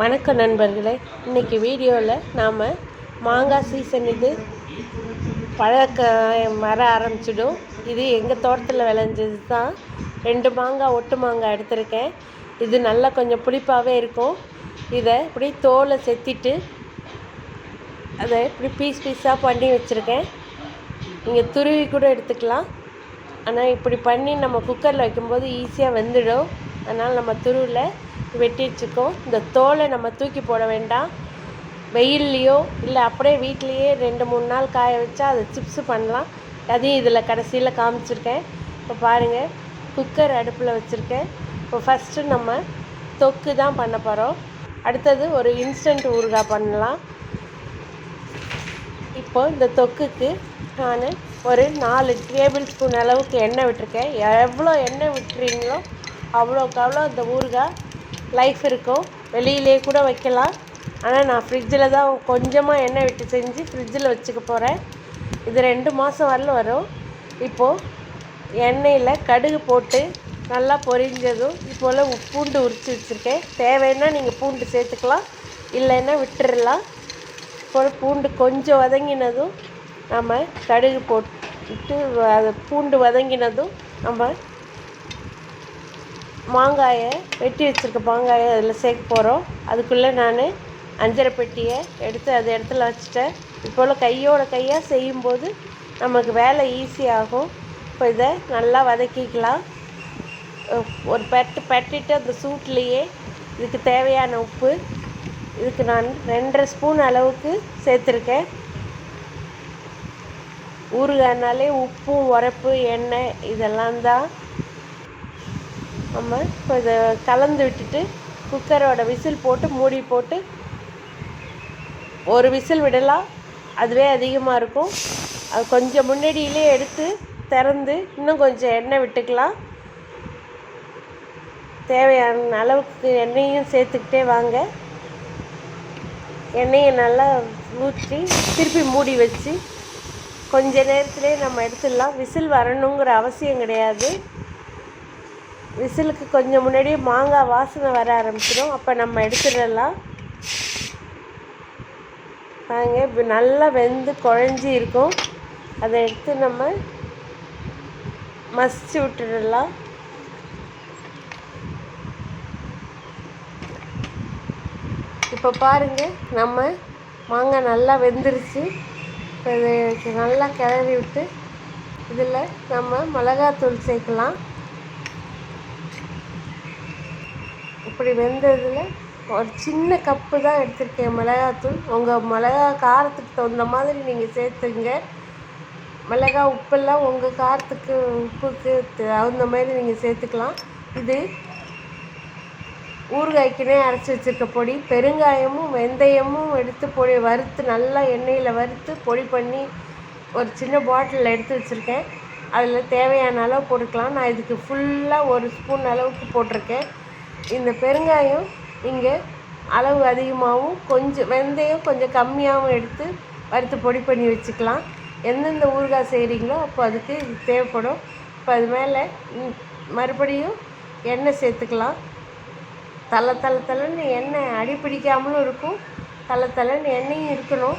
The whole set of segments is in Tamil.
வணக்கம் நண்பர்களே. இன்றைக்கி வீடியோவில் நாம் மாங்காய் சீசன் இது பழக்க வர ஆரம்பிச்சிடும். இது எங்கள் தோட்டத்தில் விளைஞ்சது தான் ரெண்டு மாங்காய் ஒட்டு மாங்காய் எடுத்திருக்கேன். இது நல்லா கொஞ்சம் புளிப்பாகவே இருக்கும். இதை இப்படி தோலை செத்திட்டு அதை இப்படி பீஸ் பீஸாக பண்ணி வச்சுருக்கேன். நீங்கள் துருவி கூட எடுத்துக்கலாம். ஆனால் இப்படி பண்ணி நம்ம குக்கரில் வைக்கும்போது ஈஸியாக வெந்துடும். அதனால் நம்ம துருவில் வெட்டிச்சுக்கும். இந்த தோலை நம்ம தூக்கி போட வேண்டாம். வெயில்லையோ இல்லை அப்படியே வீட்லேயே ரெண்டு மூணு நாள் காய வச்சா அதை சிப்ஸு பண்ணலாம். அதையும் இதில் கடைசியில் காமிச்சிருக்கேன். இப்போ பாருங்கள் குக்கர் அடுப்பில் வச்சுருக்கேன். இப்போ ஃபஸ்ட்டு நம்ம தொக்கு தான் பண்ண போகிறோம் அடுத்தது ஒரு இன்ஸ்டன்ட் ஊறுகாய் பண்ணலாம். இப்போ இந்த தொக்குக்கு நான் ஒரு நாலு டேபிள் ஸ்பூன் அளவுக்கு எண்ணெய் விட்டுருக்கேன். எவ்வளோ எண்ணெய் விட்டுறீங்களோ அவ்வளோக்கு அவ்வளோ இந்த ஊறுகாய் லைஃப் இருக்கும் வெளியிலே கூட வைக்கலாம். ஆனால் நான் ஃப்ரிட்ஜில் தான் கொஞ்சமாக எண்ணெய் விட்டு செஞ்சு ஃப்ரிட்ஜில் வச்சுக்க போகிறேன் இது ரெண்டு மாதம் வரல வரும். இப்போது எண்ணெயில் கடுகு போட்டு நல்லா பொரிஞ்சதும் இப்போல் பூண்டு உரித்து வச்சுருக்கேன். தேவைன்னா நீங்கள் பூண்டு சேர்த்துக்கலாம். இல்லைன்னா விட்டுறலாம். இப்போ பூண்டு கொஞ்சம் வதங்கினதும் நம்ம கடுகு போட்டு அது பூண்டு வதங்கினதும் நம்ம மாங்காயை வெட்டி வச்சுருக்க மாங்காயை அதில் சேர்க்க போகிறோம். அதுக்குள்ளே நான் அஞ்சரை பெட்டியை எடுத்து அது இடத்துல வச்சுட்டேன். இப்போல் கையோட கையாக செய்யும்போது நமக்கு வேலை ஈஸியாகும் இப்போ இதை நல்லா வதக்கிக்கலாம். ஒரு பெட்டு பெட்டிட்டு அந்த சூட்லேயே இதுக்கு தேவையான உப்பு. இதுக்கு நான் ரெண்டரை ஸ்பூன் அளவுக்கு சேர்த்துருக்கேன். ஊறுகாய்னாலே உப்பும் உரப்பு எண்ணெய் இதெல்லாம் தான். நம்ம இப்போ இதை கலந்து விட்டுட்டு குக்கரோட விசில் போட்டு மூடி போட்டு ஒரு விசில் விடலாம். அதுவே அதிகமாக இருக்கும். அது கொஞ்சம் முன்னாடியிலே எடுத்து திறந்து இன்னும் கொஞ்சம் எண்ணெய் விட்டுக்கலாம். தேவையான அளவுக்கு எண்ணெயும் சேர்த்துக்கிட்டே வாங்க. எண்ணெயை நல்லா ஊற்றி திருப்பி மூடி வச்சு கொஞ்ச நேரத்துலேயே நம்ம எடுத்துடலாம். விசில் வரணுங்கிற அவசியம் கிடையாது. விசிலுக்கு கொஞ்சம் முன்னாடியே மாங்காய் வாசனை வர ஆரம்பிச்சிடும். அப்போ நம்ம எடுத்துடலாம். பாருங்க இப்போ நல்லா வெந்து குழஞ்சி இருக்கும். அதை எடுத்து நம்ம மசிச்சு விட்டுடலாம். இப்போ பாருங்கள் நம்ம மாங்காய் நல்லா வெந்துருச்சு. இப்போ இதை நல்லா கிளறி விட்டு இதில் நம்ம மிளகாத்தூள் சேர்க்கலாம். இப்படி வெந்ததில் ஒரு சின்ன கப்பு தான் எடுத்திருக்கேன் மிளகாத்தூள். உங்கள் மிளகா காரத்துக்கு தகுந்த மாதிரி நீங்கள் சேர்த்துங்க மிளகா உப்பெல்லாம் உங்கள் காரத்துக்கு உப்புக்கு தகுந்த மாதிரி நீங்கள் சேர்த்துக்கலாம். இது ஊறுகாய்க்குனே அரைச்சி வச்சுருக்க பொடி. பெருங்காயமும் வெந்தயமும் எடுத்து பொடி வறுத்து நல்லா எண்ணெயில் வறுத்து பொடி பண்ணி ஒரு சின்ன பாட்டிலில் எடுத்து வச்சுருக்கேன். அதில் தேவையான அளவு போட்டுக்கலாம். நான் இதுக்கு ஃபுல்லாக ஒரு ஸ்பூன் அளவுக்கு போட்டிருக்கேன். இந்த பெருங்காயம் இங்கே அளவு அதிகமாகவும் கொஞ்சம் வெந்தயம் கொஞ்சம் கம்மியாகவும் எடுத்து வறுத்து பொடி பண்ணி வச்சுக்கலாம். எந்தெந்த ஊறுகாய் செய்கிறீங்களோ அப்போ அதுக்கு இது தேவைப்படும். இப்போ அது மேலே மறுபடியும் எண்ணெய் சேர்த்துக்கலாம். தலை தலை தலைன்னு எண்ணெய் அடி பிடிக்காமலும் இருக்கும். தலை தலைன்னு எண்ணெயும் இருக்கணும்.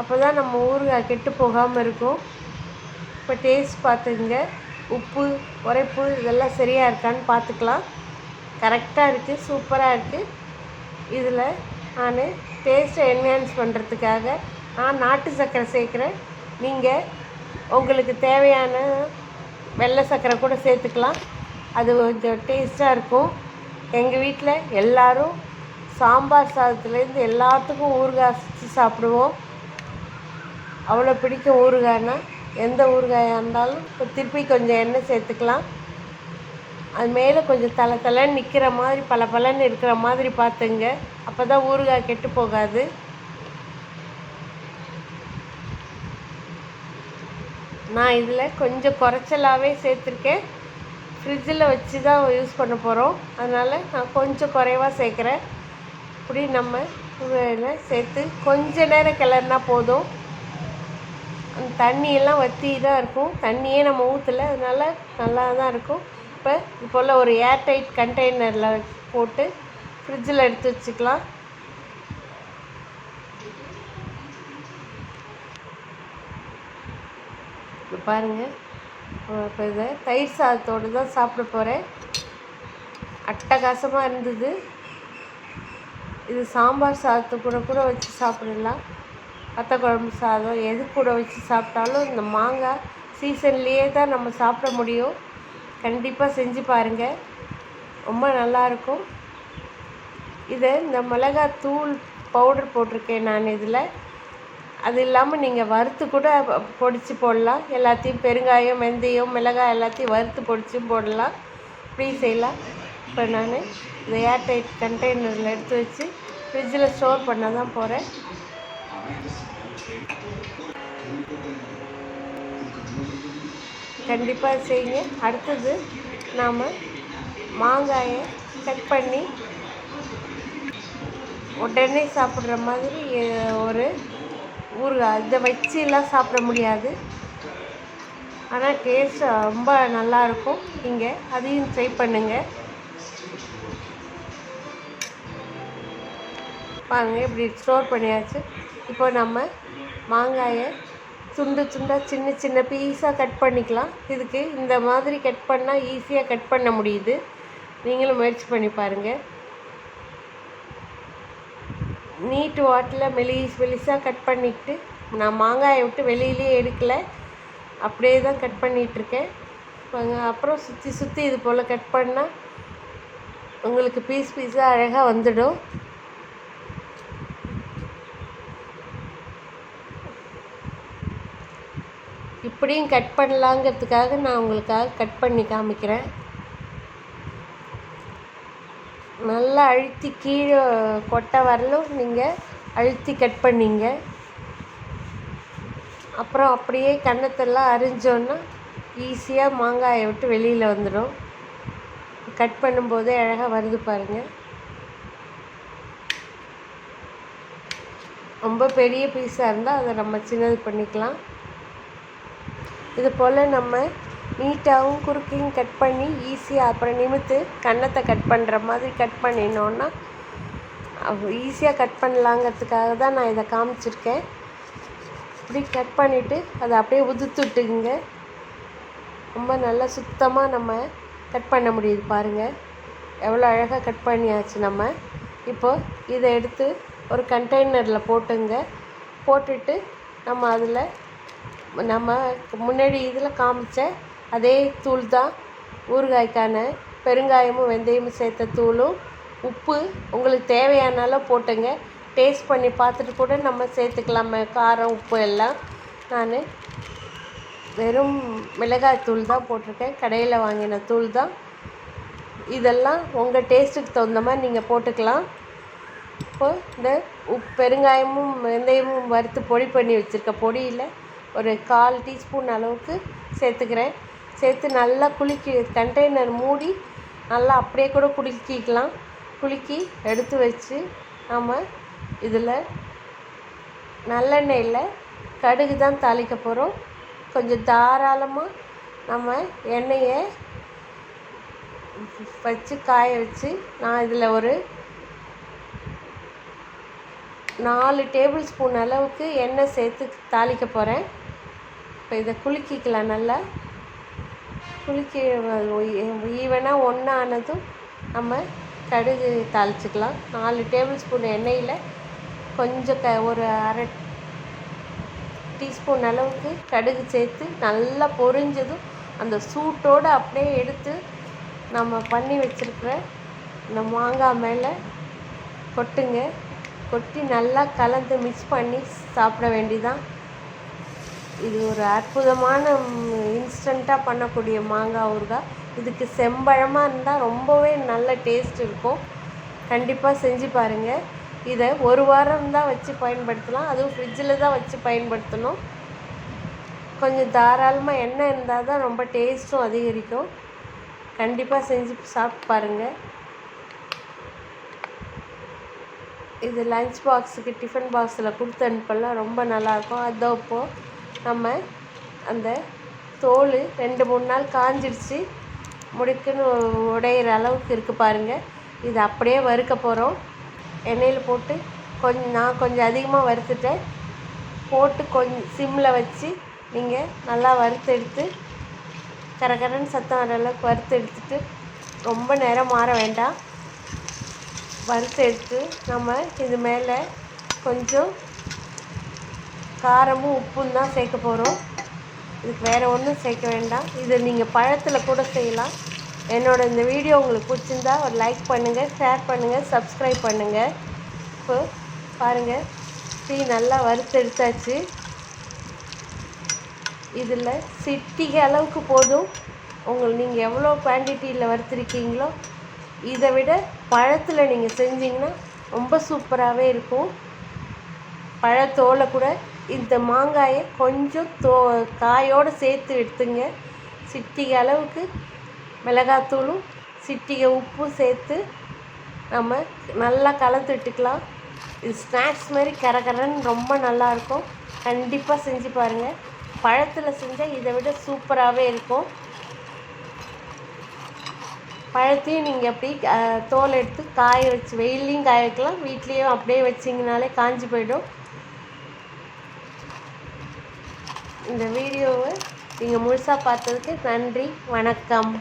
அப்போ தான் நம்ம ஊறுகாய் கெட்டு போகாமல் இருக்கும். இப்போ டேஸ்ட் பார்த்துங்க உப்பு உரைப்பு இதெல்லாம் சரியாக இருக்கான்னு பார்த்துக்கலாம். கரெக்டாக இருக்குது சூப்பராக இருக்குது. இதில் நான் டேஸ்ட்டை என்ஹான்ஸ் பண்ணுறதுக்காக நான் நாட்டு சர்க்கரை சேர்க்குறேன். நீங்கள் உங்களுக்கு தேவையான வெள்ளை சர்க்கரை கூட சேர்த்துக்கலாம். அது கொஞ்சம் டேஸ்ட்டாக இருக்கும். எங்கள் வீட்டில் எல்லோரும் சாம்பார் சாதத்துலேருந்து எல்லாத்துக்கும் ஊறுகாய் வச்சு சாப்பிடுவோம். அவ்வளோ பிடிக்கும் ஊறுகாய்னா. எந்த ஊறுகாயாக இருந்தாலும் இப்போ திருப்பி கொஞ்சம் எண்ணெய் சேர்த்துக்கலாம். அது மேலே கொஞ்சம் தலை தலைன்னு நிற்கிற மாதிரி பல பலன்னு இருக்கிற மாதிரி பார்த்துங்க. அப்போ தான் ஊறுகாய் கெட்டு போகாது. நான் இதில் கொஞ்சம் குறைச்சலாகவே சேர்த்துருக்கேன். ஃப்ரிட்ஜில் வச்சு தான் யூஸ் பண்ண போகிறோம் அதனால் நான் கொஞ்சம் குறைவாக சேர்க்குறேன். இப்படி நம்ம சேர்த்து கொஞ்ச நேரம் கிளறினா போதும். அந்த தண்ணியெல்லாம் வற்றி தான் இருக்கும். தண்ணியே நம்ம ஊற்றலை அதனால் நல்லா தான் இருக்கும். இப்போ இப்போல்லாம் ஒரு ஏர்டைட் கண்டெய்னரில் போட்டு ஃப்ரிட்ஜில் எடுத்து வச்சுக்கலாம். இப்போ பாருங்கள் இப்போ இதை தயிர் சாதத்தோடு தான் சாப்பிட போகிறேன் அட்டகாசமாக இருந்தது. இது சாம்பார் சாதத்து கூட கூட வச்சு சாப்பிடலாம். வத்த குழம்பு சாதம் எது கூட வச்சு சாப்பிட்டாலும் இந்த மாங்காய் சீசன்லேயே தான் நம்ம சாப்பிட முடியும். கண்டிப்பாக செஞ்சு பாருங்கள் ரொம்ப நல்லாயிருக்கும் இதை இந்த மிளகாய் தூள் பவுடர் போட்டிருக்கேன் நான் இதில். அது இல்லாமல் நீங்கள் வறுத்து கூட பொடிச்சு போடலாம். எல்லாத்தையும் பெருங்காயம் வெந்தயம் மிளகாய் எல்லாத்தையும் வறுத்து பொடிச்சும் போடலாம். இப்படி செய்யலாம். இப்போ நான் இந்த ஏர்டைட் கண்டெய்னரில் எடுத்து வச்சு ஃப்ரிட்ஜில் ஸ்டோர் பண்ண தான் போகிறேன் கண்டிப்பாக செய்யுங்க. அடுத்தது நாம் மாங்காயை கட் பண்ணி உடனே சாப்பிட்ற மாதிரி ஒரு ஊறுகாய். இதை வச்சுலாம் சாப்பிட முடியாது. ஆனால் டேஸ்ட் ரொம்ப நல்லாயிருக்கும் இங்கே அதையும் ட்ரை பண்ணுங்கள் பாருங்கள் இப்படி ஸ்டோர் பண்ணியாச்சு. இப்போ நம்ம மாங்காயை துண்டு துண்டாக சின்ன சின்ன பீஸாக கட் பண்ணிக்கலாம். இதுக்கு இந்த மாதிரி கட் பண்ணால் ஈஸியாக கட் பண்ண முடியுது. நீங்களும் முயற்சி பண்ணி பாருங்கள் நீட்டு வாட்டில் மெலிஸ் மெலிசாக கட் பண்ணிக்கிட்டு நான் மாங்காயை விட்டு வெளியிலே எடுக்கலை. அப்படியே தான் கட் பண்ணிகிட்ருக்கேன் அப்புறம் சுற்றி சுற்றி இது போல் கட் பண்ணால் உங்களுக்கு பீஸ் பீஸாக அழகாக வந்துடும். இப்படியும் கட் பண்ணலாங்கிறதுக்காக நான் உங்களுக்காக கட் பண்ணி காமிக்கிறேன். நல்லா அழுத்தி கீழே கொட்டை வரலும் நீங்கள் அழுத்தி கட் பண்ணிங்க. அப்புறம் அப்படியே கன்னத்தெல்லாம் அரிஞ்சோன்னா ஈஸியாக மாங்காயை விட்டு வெளியில் வந்துடும். கட் பண்ணும்போதே அழகாக வருது பாருங்கள் ரொம்ப பெரிய பீஸாக இருந்தால் அதை நம்ம சின்னது பண்ணிக்கலாம். இது போல் நம்ம நீட்டாகவும் குறுக்கையும் கட் பண்ணி ஈஸியாக அப்புறம் நிமித்து கன்னத்தை கட் பண்ணுற மாதிரி கட் பண்ணினோன்னா ஈஸியாக கட் பண்ணலாங்கிறதுக்காக தான் நான் இதை காமிச்சிருக்கேன். இப்படி கட் பண்ணிவிட்டு அதை அப்படியே உதுத்துட்டுங்க ரொம்ப நல்லா சுத்தமாக நம்ம கட் பண்ண முடியுது பாருங்கள் எவ்வளோ அழகாக கட் பண்ணியாச்சு நம்ம. இப்போது இதை எடுத்து ஒரு கண்டெய்னரில் போட்டுங்க. போட்டுட்டு நம்ம அதில் நம்ம முன்னாடி இதில் காமிச்ச அதே தூள் தான் ஊறுகாய்க்கான பெருங்காயமும் வெந்தயமும் சேர்த்த தூளும். உப்பு உங்களுக்கு தேவையான அளவு போட்டுங்க. டேஸ்ட் பண்ணி பார்த்துட்டு கூட நம்ம சேர்த்துக்கலாமே. காரம் உப்பு எல்லாம். நான் வெறும் மிளகாய் தூள் தான் போட்டிருக்கேன். கடையில் வாங்கின தூள் தான். இதெல்லாம் உங்கள் டேஸ்ட்டுக்கு தகுந்த மாதிரி நீங்கள் போட்டுக்கலாம். இப்போ இந்த உப் பெருங்காயமும் வெந்தயமும் வறுத்து பொடி பண்ணி வச்சுருக்க பொடியில் ஒரு கால் டீஸ்பூன் அளவுக்கு சேர்த்துக்கிறேன். சேர்த்து நல்லா குலுக்கி கண்டெய்னர் மூடி நல்லா அப்படியே கூட குலுக்கிக்கலாம். குலுக்கி எடுத்து வச்சு நம்ம இதில் நல்லெண்ணெயில் கடுகு தான் தாளிக்க போகிறோம் கொஞ்சம் தாராளமாக நம்ம எண்ணெயை வச்சு காய வச்சு நான் இதில் ஒரு நாலு டேபிள் ஸ்பூன் அளவுக்கு எண்ணெய் சேர்த்து தாளிக்க போகிறேன் இப்போ இதை குலுக்கிக்கலாம் நல்லா. குலுக்கி ஈவனாக ஒன்றா ஆனதும் நம்ம கடுகு தாளிச்சிக்கலாம். நாலு டேபிள் ஸ்பூன் எண்ணெயில் கொஞ்சம் க ஒரு அரை டீஸ்பூன் அளவுக்கு கடுகு சேர்த்து நல்லா பொரிஞ்சதும் அந்த சூட்டோடு அப்படியே எடுத்து நம்ம பண்ணி வச்சுருக்கிற இந்த மாங்காய் மேலே கொட்டுங்க. கொட்டி நல்லா கலந்து மிக்ஸ் பண்ணி சாப்பிட வேண்டிதான். இது ஒரு அற்புதமான இன்ஸ்டண்ட்டாக பண்ணக்கூடிய மாங்காய் ஊறுகாய் இதுக்கு செம்பழமாக இருந்தால் ரொம்பவே நல்ல டேஸ்ட் இருக்கும். கண்டிப்பாக செஞ்சு பாருங்கள் இதை ஒரு வாரம் தான் வச்சு பயன்படுத்தலாம். அதுவும் ஃப்ரிட்ஜில் தான் வச்சு பயன்படுத்தணும். கொஞ்சம் தாராளமாக எண்ணெய் இருந்தால் தான் ரொம்ப டேஸ்ட்டும் அதிகரிக்கும். கண்டிப்பாக செஞ்சு சாப்பிட்டு பாருங்கள் இது லஞ்ச் பாக்ஸுக்கு டிஃபன் பாக்ஸில் கொடுத்து அனுப்பலாம். ரொம்ப நல்லாயிருக்கும் அதோ இப்போது நம்ம அந்த தோல் ரெண்டு மூணு நாள் காஞ்சிடுச்சு. முடுக்குன்னு உடையிற அளவுக்கு இருக்குது பாருங்கள் இது அப்படியே வறுக்க போகிறோம் எண்ணெயில் போட்டு கொஞ்சம் நான் கொஞ்சம் அதிகமாக வறுத்துட்டேன். போட்டு கொஞ்சம் சிம்மில் வச்சு நீங்கள் நல்லா வறுத்து எடுத்து கரகரன்னு சத்தம் வர அளவுக்கு வறுத்து எடுத்துட்டு ரொம்ப நேரம் மாற வேண்டாம். வறுத்து எடுத்து நம்ம இது மேலே கொஞ்சம் காரமும் உப்பும் தான் சேர்க்க போகிறோம் இதுக்கு வேறு ஒன்றும் சேர்க்க வேண்டாம். இதை நீங்கள் பழத்தில் கூட செய்யலாம். என்னோட இந்த வீடியோ உங்களுக்கு பிடிச்சிருந்தா ஒரு லைக் பண்ணுங்கள் ஷேர் பண்ணுங்கள் சப்ஸ்கிரைப் பண்ணுங்கள் இப்போ பாருங்கள் டீ நல்லா வறுத்து எடுத்தாச்சு. இதில் சிட்டிக்கு அளவுக்கு போதும். உங்கள் நீங்கள் எவ்வளோ குவான்டிட்டியில் வறுத்துருக்கீங்களோ இதை விட பழத்தில் நீங்கள் செஞ்சிங்கன்னா ரொம்ப சூப்பராகவே இருக்கும். பழத்தோலை கூட இந்த மாங்காயை கொஞ்சம் தோ காயோடு சேர்த்து எடுத்துங்க. சிட்டிகை அளவுக்கு மிளகாத்தூளும் சிட்டிகை உப்பும் சேர்த்து நம்ம நல்லா கலந்து விட்டுக்கலாம். இது ஸ்நாக்ஸ் மாதிரி கரகரன்னு ரொம்ப நல்லாயிருக்கும். கண்டிப்பாக செஞ்சு பாருங்கள் பழத்தில் செஞ்சால் இதை விட சூப்பராகவே இருக்கும். பழத்தையும் நீங்கள் அப்படி தோல் எடுத்து காய வச்சு வெயில்லையும் காய வைக்கலாம். வீட்லேயும் அப்படியே வச்சிங்கனாலே காஞ்சி போயிடும். இந்த வீடியோவை நீங்கள் முழுசாக பார்த்ததுக்கு நன்றி வணக்கம்.